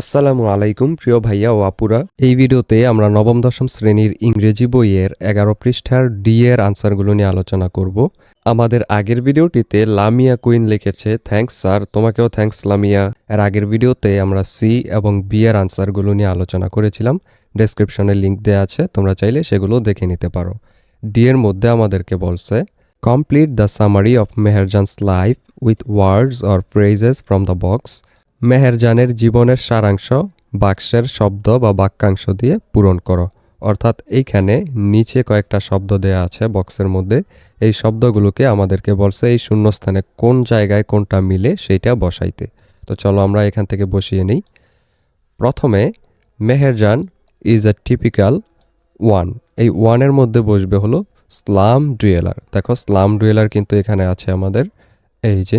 আসসালামু আলাইকুম, প্রিয় ভাইয়া ও আপুরা। এই ভিডিওতে আমরা নবম, দশম শ্রেণির ইংরেজি বইয়ের এগারো পৃষ্ঠার ডি এর আনসারগুলো নিয়ে আলোচনা করব। আমাদের আগের ভিডিওটিতে লামিয়া কুইন লিখেছে থ্যাংকস স্যার তোমাকেও থ্যাংকস লামিয়া। এর আগের ভিডিওতে আমরা সি এবং বি এর আনসারগুলো নিয়ে আলোচনা করেছিলাম। ডেসক্রিপশনে লিঙ্ক দেওয়া আছে, তোমরা চাইলে সেগুলো দেখে নিতে পারো। ডি এর মধ্যে আমাদেরকে বলছে complete the summary of Meherjan's life with words or phrases from the box মেহেরজানের জীবনের সারাংশ, বাক্সের শব্দ বা বাক্যাংশ দিয়ে পূরণ করো। অর্থাৎ এইখানে নিচে কয়েকটা শব্দ দেয়া আছে বক্সের মধ্যে। এই শব্দগুলোকে আমাদেরকে বলছে এই শূন্যস্থানে কোন জায়গায় কোনটা মিলে সেইটা বসাইতে। তো চলো আমরা এখান থেকে বসিয়ে নিই। প্রথমে Meherjaan is a typical one এই ওয়ানের মধ্যে বসবে হলো স্লাম ডুয়েলার। দেখো স্লাম ডুয়েলার কিন্তু এখানে আছে আমাদের। এই যে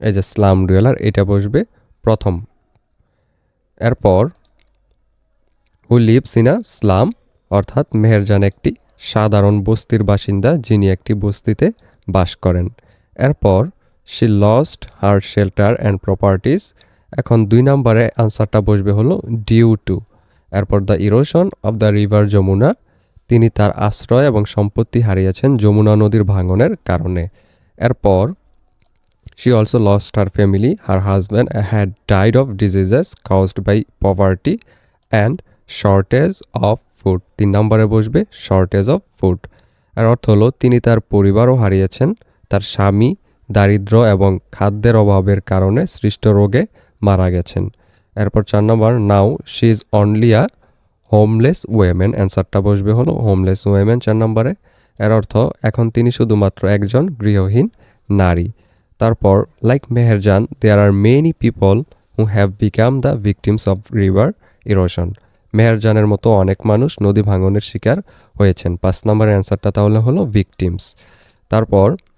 এই যে স্লাম ডুয়েলার, এটা বসবে প্রথম। এরপর who lives in a slum, অর্থাৎ মেহেরজান একটি সাধারণ বস্তির বাসিন্দা যিনি একটি বস্তিতে বাস করেন। এরপর she lost her shelter and properties এখন দুই নম্বরে আনসারটা বসবে হলো ডিউ টু এরপর the erosion of the river Jamuna, তিনি তার আশ্রয় এবং সম্পত্তি হারিয়েছেন যমুনা নদীর ভাঙনের কারণে। এরপর She also lost her family. Her husband had died of diseases caused by poverty and shortage of food. তিন নম্বরে বসবে শর্টেজ অফ ফুড আর অর্থ হলো, তিনি তার পরিবারও হারিয়েছেন। তার স্বামী দারিদ্র এবং খাদ্যের অভাবের কারণে সৃষ্ট রোগে মারা গেছেন। এরপর চার number now she is only a homeless women অ্যান্সারটা বসবে হলো হোমলেস ওয়েমেন চার নম্বরে। এর অর্থ, এখন তিনি শুধুমাত্র একজন গৃহহীন নারী। তারপর like Meherjan there are many people who have become the victims of river erosion মেহেরজানের মতো অনেক মানুষ নদী ভাঙনের শিকার হয়েছেন। পাঁচ নম্বরের অ্যান্সারটা তাহলে হলো ভিকটিমস তারপর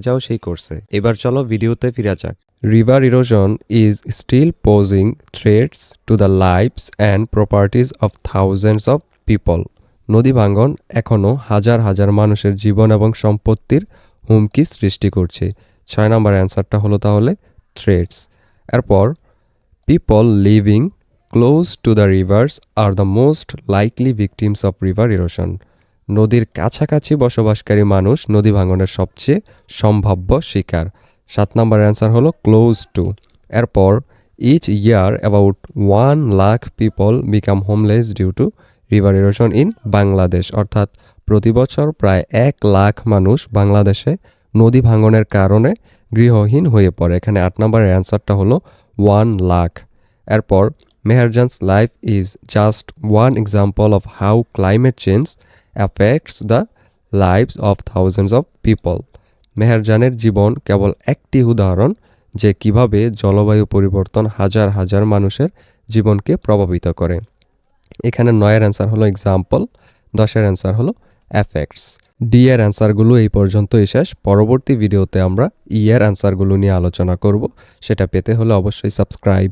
যাও সেই কোর্সে। এবার চলো ভিডিওতে ফিরে যাক। River erosion is still posing threats to the lifes and properties of thousands of people নদী ভাঙ্গন এখনও হাজার হাজার মানুষের জীবন এবং সম্পত্তির হুমকি সৃষ্টি করছে। ছয় নম্বর অ্যান্সারটা হলো তাহলে থ্রেটস এরপর people living close to the rivers are the most likely victims of river erosion নদীর কাছাকাছি বসবাসকারী মানুষ নদী ভাঙনের সবচেয়ে সম্ভাব্য শিকার। সাত নম্বর অ্যান্সার হলো ক্লোজ টু। এরপর, each year about one lakh people become homeless due to river erosion in Bangladesh. অর্থাৎ, প্রতি বছর প্রায় এক লাখ মানুষ বাংলাদেশে নদী ভাঙনের কারণে গৃহহীন হয়ে পড়ে। এখানে আট নম্বরের অ্যান্সারটা হলো ওয়ান লাখ। এরপর, Meherjan's life is just one example of how climate change affects the lives of thousands of people মেহেরজানের জীবন কেবল একটি উদাহরণ যে কীভাবে জলবায়ু পরিবর্তন হাজার হাজার মানুষের জীবনকে প্রভাবিত করে। এখানে নয়ের অ্যান্সার হলো এক্সাম্পল দশের অ্যান্সার হলো অ্যাফেক্টস ডি এর অ্যান্সারগুলো এই পর্যন্তই শেষ। পরবর্তী ভিডিওতে আমরা ই এর অ্যান্সারগুলো নিয়ে আলোচনা করব। সেটা পেতে হলে অবশ্যই সাবস্ক্রাইব